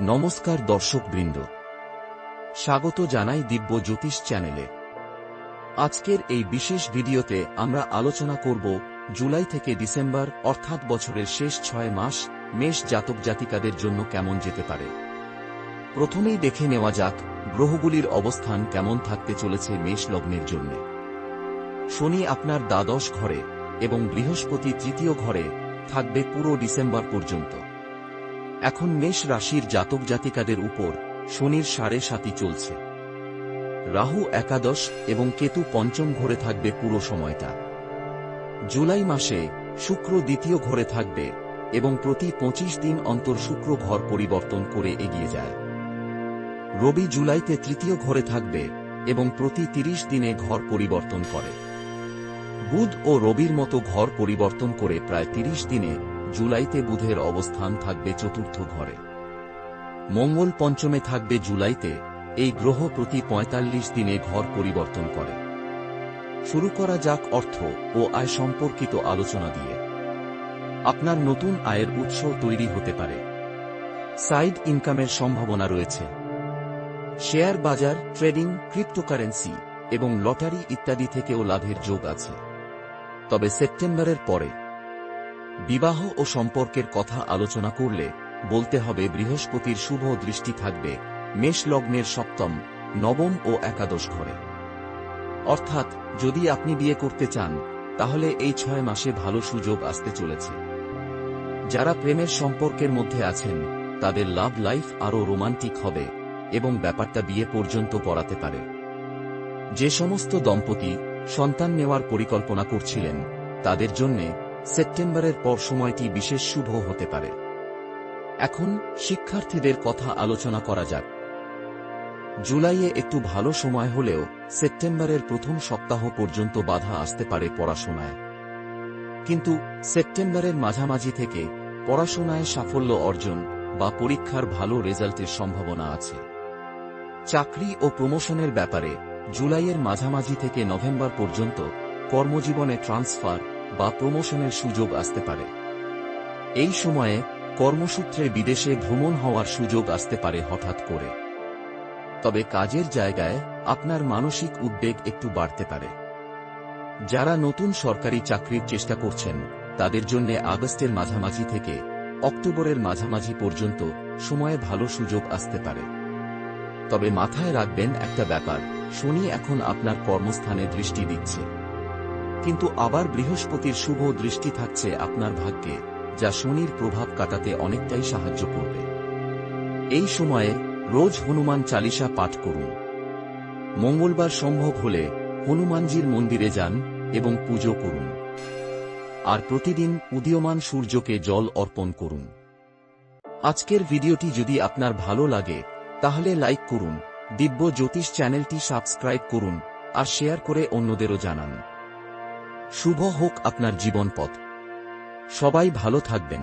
নমস্কার দর্শকবৃন্দ। স্বাগত জানাই দিব্য জ্যোতিষ চ্যানেলে। আজকের এই বিশেষ ভিডিওতে আমরা আলোচনা করব জুলাই থেকে ডিসেম্বর, অর্থাৎ বছরের শেষ ছয় মাস, মেষ জাতক জাতিকাদের জন্য কেমন যেতে পারে। প্রথমেই দেখে নেওয়া যাক গ্রহগুলির অবস্থান কেমন থাকতে চলেছে মেষ লগ্নের জন্য। শনি আপনার দ্বাদশ ঘরে এবং বৃহস্পতি তৃতীয় ঘরে থাকবে পুরো ডিসেম্বর পর্যন্ত। এখন মেষ রাশির জাতক জাতিকাদের উপর শনির সাড়ে সাতি চলছে। রাহু একাদশ এবং কেতু পঞ্চম ঘরে থাকবে পুরো সময়টা। জুলাই মাসে শুক্র দ্বিতীয় ঘরে থাকবে এবং প্রতি পঁচিশ দিন অন্তর শুক্র ঘর পরিবর্তন করে এগিয়ে যায়। রবি জুলাইতে তৃতীয় ঘরে থাকবে এবং প্রতি তিরিশ দিনে ঘর পরিবর্তন করে। বুধ ও রবির মতো ঘর পরিবর্তন করে প্রায় তিরিশ দিনে জুলাইতে বুধের অবস্থান থাকবে চতুর্থ ঘরে। মঙ্গল পঞ্চমে থাকবে জুলাইতে, এই গ্রহ প্রতি ৪৫ দিনে ঘর পরিবর্তন করে। শুরু করা যাক অর্থ ও আয় সম্পর্কিত আলোচনা দিয়ে। আপনার নতুন আয়ের উৎস তৈরি হতে পারে। সাইড ইনকামের সম্ভাবনা রয়েছে। শেয়ার বাজার, ট্রেডিং, ক্রিপ্টোকারেন্সি এবং লটারি ইত্যাদি থেকেও লাভের যোগ আছে। তবে সেপ্টেম্বরের পরে বিবাহ ও সম্পর্কের কথা আলোচনা করলে বলতে হবে বৃহস্পতির শুভ দৃষ্টি থাকবে মেষ লগ্নের সপ্তম, নবম ও একাদশ ঘরে। অর্থাৎ, যদি আপনি বিয়ে করতে চান, তাহলে এই ছয় মাসে ভালো সুযোগ আসতে চলেছে। যারা প্রেমের সম্পর্কের মধ্যে আছেন, তাদের লাভ লাইফ আরও রোমান্টিক হবে এবং ব্যাপারটা বিয়ে পর্যন্ত পড়াতে পারে। যে সমস্ত দম্পতি সন্তান নেওয়ার পরিকল্পনা করছিলেন, তাদের জন্যে সেপ্টেম্বরের পর সময়টি বিশেষ শুভ হতে পারে। এখন শিক্ষার্থীদের কথা আলোচনা করা যাক। জুলাইয়ে একটু ভালো সময় হলেও সেপ্টেম্বরের প্রথম সপ্তাহ পর্যন্ত বাধা আসতে পারে পড়াশোনায়। কিন্তু সেপ্টেম্বরের মাঝামাঝি থেকে পড়াশোনায় সাফল্য অর্জন বা পরীক্ষার ভালো রেজাল্টের সম্ভাবনা আছে। চাকরি ও প্রমোশনের ব্যাপারে জুলাইয়ের মাঝামাঝি থেকে নভেম্বর পর্যন্ত কর্মজীবনে ট্রান্সফার বা প্রমোশনের সুযোগ আসতে পারে। এই সময়ে কর্মসূত্রে বিদেশে ভ্রমণ হওয়ার সুযোগ আসতে পারে হঠাৎ করে। তবে কাজের জায়গায় আপনার মানসিক উদ্বেগ একটু বাড়তে পারে। যারা নতুন সরকারি চাকরির চেষ্টা করছেন, তাদের জন্য আগস্টের মাঝামাঝি থেকে অক্টোবরের মাঝামাঝি পর্যন্ত সময়ে ভালো সুযোগ আসতে পারে। তবে মাথায় রাখবেন একটা ব্যাপার, শনি এখন আপনার কর্মস্থানে দৃষ্টি দিচ্ছে। কিন্তু আবার বৃহস্পতির শুভ দৃষ্টি থাকছে আপনার ভাগ্যে, যা শনির প্রভাব কাটাতে অনেকটাই সাহায্য করবে। এই সময়ে রোজ হনুমান চালিসা পাঠ করুন। মঙ্গলবার সম্ভব হলে হনুমানজির মন্দিরে যান এবং পুজো করুন। আর প্রতিদিন উদীয়মান সূর্যকে জল অর্পণ করুন। আজকের ভিডিওটি যদি আপনার ভালো লাগে, তাহলে লাইক করুন দিব্য জ্যোতিষ চ্যানেলটি সাবস্ক্রাইব করুন, আর শেয়ার করে অন্যদেরও জানান। শুভ হোক আপনার জীবন পথ সবাই ভালো থাকবেন।